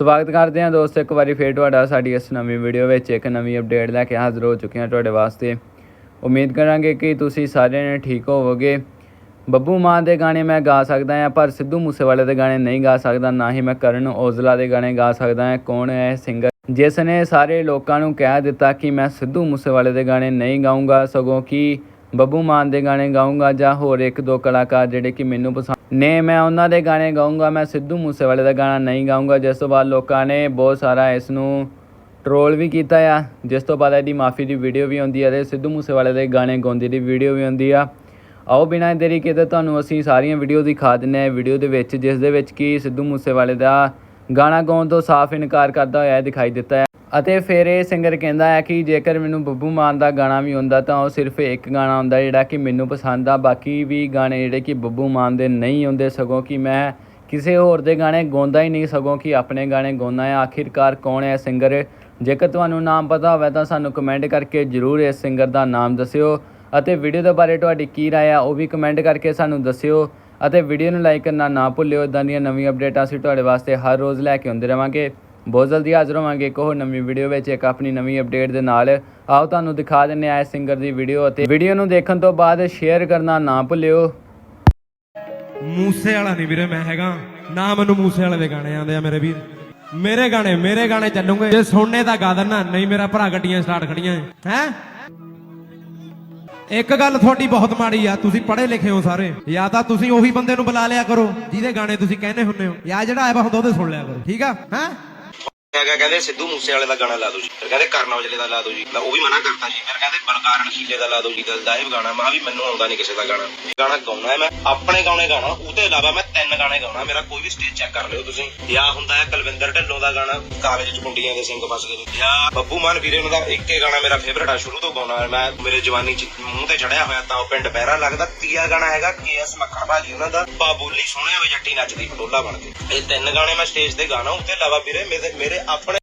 ਸਵਾਗਤ ਕਰਦੇ ਹਾਂ ਦੋਸਤੋ, ਇੱਕ ਵਾਰੀ ਫੇਰ ਤੁਹਾਡਾ ਸਾਡੀ ਇਸ ਨਵੀਂ ਵੀਡੀਓ ਵਿੱਚ, ਇੱਕ ਨਵੀਂ ਅਪਡੇਟ ਲੈ ਕੇ ਹਾਜ਼ਰ ਹੋ ਚੁੱਕੇ ਹਾਂ ਤੁਹਾਡੇ ਵਾਸਤੇ। ਉਮੀਦ ਕਰਾਂਗੇ ਕਿ ਤੁਸੀਂ ਸਾਰਿਆਂ ਨੇ ਠੀਕ ਹੋਵੋਗੇ। ਬੱਬੂ ਮਾਨ ਦੇ ਗਾਣੇ ਮੈਂ ਗਾ ਸਕਦਾ ਹਾਂ, ਪਰ ਸਿੱਧੂ ਮੂਸੇਵਾਲੇ ਦੇ ਗਾਣੇ ਨਹੀਂ ਗਾ ਸਕਦਾ, ਨਾ ਹੀ ਮੈਂ ਕਰਨ ਔਜਲਾ ਦੇ ਗਾਣੇ ਗਾ ਸਕਦਾ ਹਾਂ। ਕੌਣ ਹੈ ਸਿੰਗਰ ਜਿਸ ਨੇ ਸਾਰੇ ਲੋਕਾਂ ਨੂੰ ਕਹਿ ਦਿੱਤਾ ਕਿ ਮੈਂ ਸਿੱਧੂ ਮੂਸੇਵਾਲੇ ਦੇ ਗਾਣੇ ਨਹੀਂ ਗਾਊਂਗਾ, ਸਗੋਂ ਕਿ ਬੱਬੂ ਮਾਨ ਦੇ ਗਾਣੇ ਗਾਊਂਗਾ ਜਾਂ ਹੋਰ ਇੱਕ ਦੋ ਕਲਾਕਾਰ ਜਿਹੜੇ ਕਿ ਮੈਨੂੰ ਪਸੰਦ ਨੇ ਮੈਂ ਉਹਨਾਂ ਦੇ ਗਾਣੇ ਗਾਊਂਗਾ, ਮੈਂ ਸਿੱਧੂ ਮੂਸੇਵਾਲੇ ਦਾ ਗਾਣਾ ਨਹੀਂ ਗਾਊਂਗਾ। ਜਿਸ ਤੋਂ ਬਾਅਦ ਲੋਕਾਂ ਨੇ ਬਹੁਤ ਸਾਰਾ ਇਸ ਨੂੰ ਟਰੋਲ ਵੀ ਕੀਤਾ ਆ। ਜਿਸ ਤੋਂ ਬਾਅਦ ਇਹਦੀ ਮਾਫੀ ਦੀ ਵੀਡੀਓ ਵੀ ਆਉਂਦੀ ਆ ਤੇ ਸਿੱਧੂ ਮੂਸੇਵਾਲੇ ਦੇ ਗਾਣੇ ਗਾਉਂਦੀ ਦੀ ਵੀਡੀਓ ਵੀ ਆਉਂਦੀ ਆ। ਆਓ ਬਿਨਾਂ ਦੇਰੀ ਕੀਤੇ ਤੁਹਾਨੂੰ ਅਸੀਂ ਸਾਰੀਆਂ ਵੀਡੀਓ ਦਿਖਾ ਦਿੰਨੇ ਆ ਵੀਡੀਓ ਦੇ ਵਿੱਚ, ਜਿਸ ਦੇ ਵਿੱਚ ਕਿ ਸਿੱਧੂ ਮੂਸੇਵਾਲੇ ਦਾ ਗਾਣਾ ਗਾਉਣ ਤੋਂ ਸਾਫ਼ ਇਨਕਾਰ ਕਰਦਾ ਹੋਇਆ ਦਿਖਾਈ ਦਿੱਤਾ ਹੈ ਅਤੇ ਫਿਰ ਇਹ ਸਿੰਗਰ ਕਹਿੰਦਾ ਹੈ ਕਿ ਜੇਕਰ ਮੈਨੂੰ ਬੱਬੂ ਮਾਨ ਦਾ ਗਾਣਾ ਵੀ ਹੁੰਦਾ ਤਾਂ ਉਹ ਸਿਰਫ ਇੱਕ ਗਾਣਾ ਹੁੰਦਾ ਜਿਹੜਾ ਕਿ ਮੈਨੂੰ ਪਸੰਦ ਆ। ਬਾਕੀ ਵੀ ਗਾਣੇ ਜਿਹੜੇ ਕਿ ਬੱਬੂ ਮਾਨ ਦੇ ਨਹੀਂ ਹੁੰਦੇ ਸਗੋਂ ਕਿ ਮੈਂ ਕਿਸੇ ਹੋਰ ਦੇ ਗਾਣੇ ਗਾਉਂਦਾ ਹੀ ਨਹੀਂ ਸਗੋਂ ਕਿ ਆਪਣੇ ਗਾਣੇ ਗਾਉਂਦਾ ਹੈ। ਆਖਿਰਕਾਰ ਕੌਣ ਹੈ ਸਿੰਗਰ ਜੇਕਰ ਤੁਹਾਨੂੰ ਨਾਮ ਪਤਾ ਹੋਵੇ ਤਾਂ ਸਾਨੂੰ ਕਮੈਂਟ ਕਰਕੇ ਜਰੂਰ ਇਸ ਸਿੰਗਰ ਦਾ ਨਾਮ ਦੱਸਿਓ। ਅਤੇ ਵੀਡੀਓ ਦੇ ਬਾਰੇ ਤੁਹਾਡੀ ਕੀ ਰਾਏ ਆ, ਉਹ ਵੀ ਕਮੈਂਟ ਕਰਕੇ ਸਾਨੂੰ ਦੱਸਿਓ। ਅਤੇ ਵੀਡੀਓ ਨੂੰ ਲਾਈਕ ਕਰਨਾ ਨਾ ਭੁੱਲਿਓ। ਇਦਾਂ ਦੀਆਂ ਨਵੀਆਂ ਅਪਡੇਟਾਂ ਅਸੀਂ ਤੁਹਾਡੇ ਵਾਸਤੇ ਹਰ ਰੋਜ਼ ਲੈ ਕੇ ਆਉਂਦੇ ਰਵਾਂਗੇ। ਬਹੁਤ ਜਲਦੀ ਹਾਜ਼ਰ ਹੋਵਾਂਗੇ। ਇੱਕ ਹੋਰ ਨਵੀਂ ਵੀਡੀਓ ਵਿੱਚ, ਇੱਕ ਆਪਣੀ ਨਵੀਂ ਅਪਡੇਟ ਦੇ ਨਾਲ। ਆਓ ਤੁਹਾਨੂੰ ਦਿਖਾ ਦਿੰਨੇ ਆ ਇਸ ਸਿੰਗਰ ਦੀ ਵੀਡੀਓ ਅਤੇ ਵੀਡੀਓ ਨੂੰ ਦੇਖਣ ਤੋਂ ਬਾਅਦ ਸ਼ੇਅਰ ਕਰਨਾ ਨਾ ਭੁੱਲਿਓ। ਮੂਸੇ ਵਾਲਾ ਨਹੀਂ ਵੀਰੇ ਮੈਂ ਹੈਗਾ। ਨਾ ਮੈਨੂੰ ਮੂਸੇ ਵਾਲੇ ਦੇ ਗਾਣੇ ਆਉਂਦੇ ਆ ਮੇਰੇ ਵੀਰ। ਮੇਰੇ ਗਾਣੇ ਮੇਰੇ ਗਾਣੇ ਚੱਲੂਗੇ। ਜੇ ਸੁਣਨੇ ਤਾਂ ਗਾ ਦੇਣਾ ਨਹੀਂ ਮੇਰਾ ਭਰਾ ਗੱਡੀਆਂ ਸਟਾਰਟ ਖੜੀਆਂ ਹੈ? ਇੱਕ ਗੱਲ ਤੁਹਾਡੀ ਬਹੁਤ ਮਾੜੀ ਆ, ਤੁਸੀਂ ਪੜ੍ਹੇ ਲਿਖੇ ਹੋ ਸਾਰੇ। ਜਾਂ ਤਾਂ ਤੁਸੀਂ ਉਹੀ ਬੰਦੇ ਨੂੰ ਬੁਲਾ ਲਿਆ ਕਰੋ, ਜਿਹਦੇ ਗਾਣੇ ਤੁਸੀਂ ਕਹਿੰਦੇ ਹੁੰਦੇ ਹੋ। ਜਾਂ ਜਿਹੜਾ ਆਇਆ ਹੁੰਦਾ ਉਹਦੇ ਸੁਣ ਲਿਆ ਕਰੋ। ਠੀਕ ਆ? ਹੈ? ਹੈਗਾ ਕਹਿੰਦੇ, ਸਿੱਧੂ ਮੂਸੇ ਵਾਲੇ ਦਾ ਗਾਣਾ ਲਾ ਦਿਓ ਜੀ। ਫਿਰ ਕਹਿੰਦੇ ਕਰਨ ਔਜਲੇ ਦਾ ਲਾ ਦਿਓ ਜੀ। ਮੈਂ ਉਹ ਵੀ ਮਨਾ ਕਰਤਾ ਜੀ। ਫਿਰ ਕਹਿੰਦੇ, ਬਲਕਾਰ ਰਸ਼ੀਲੇ ਦਾ ਲਾ ਦਿਓ ਜੀ। ਦਲਦਾਇਬ ਗਾਣਾ, ਮੈਂ ਵੀ ਮੈਨੂੰ ਆਉਂਦਾ ਨਹੀਂ ਕਿਸੇ ਦਾ ਗਾਣਾ। ਗਾਣਾ ਗਾਉਣਾ ਹੈ, ਮੈਂ ਆਪਣੇ ਗਾਣੇ ਗਾਣਾ, ਉਹਦੇ ਇਲਾਵਾ ਮੈਂ ਤਿੰਨ ਗਾਣੇ ਗਾਉਣਾ। ਮੇਰਾ ਕੋਈ ਵੀ ਸਟੇਜ ਚੈੱਕ ਕਰ ਲਿਓ ਤੁਸੀਂ। ਜਾਂ ਹੁੰਦਾ ਹੈ ਕੁਲਵਿੰਦਰ ਢਿੱਲੋਂ ਦਾ ਗਾਣਾ, ਕਾਲਜ ਚ ਕੁੰਡੀਆਂ ਦੇ ਸਿੰਘ ਫਸ ਨੇ। ਜਾਂ ਬੱਬੂ ਮਾਨ ਵੀਰੇ ਉਹਨਾਂ ਦਾ ਇੱਕੇ ਗਾਣਾ ਮੇਰਾ ਫੇਵਰਟ ਆ, ਸ਼ੁਰੂ ਤੋਂ ਗਾਉਣਾ ਮੈਂ ਮੇਰੇ ਜਵਾਨੀ ਚ ਮੂੰਹ ਤੇ ਚੜਿਆ ਹੋਇਆ ਤਾਂ ਉਹ ਪਿੰਡ ਬਹਿਰਾ ਲੱਗਦਾ। ਤੀਆ ਗਾਣਾ ਹੈਗਾ ਕੇਐਸ ਮੱਖਣ ਭਾਜੀ ਉਹਨਾਂ ਦਾ। ਬਾਬੂਲੀ ਸੋਹਣਿਆ ਵੇ ਜੱਟੀ ਨੱਚਦੀ ਪਟੋਲਾ ਬਣ ਕੇ। ਇਹ ਤਿੰਨ ਗਾਣੇ ਮੈਂ ਸਟੇਜ ਤੇ ਗਾਣਾ ਉਹਦੇ ਇਲਾਵਾ ਵੀਰੇ ਮੇਰੇ ਮੇਰੇ ਆਪਣੇ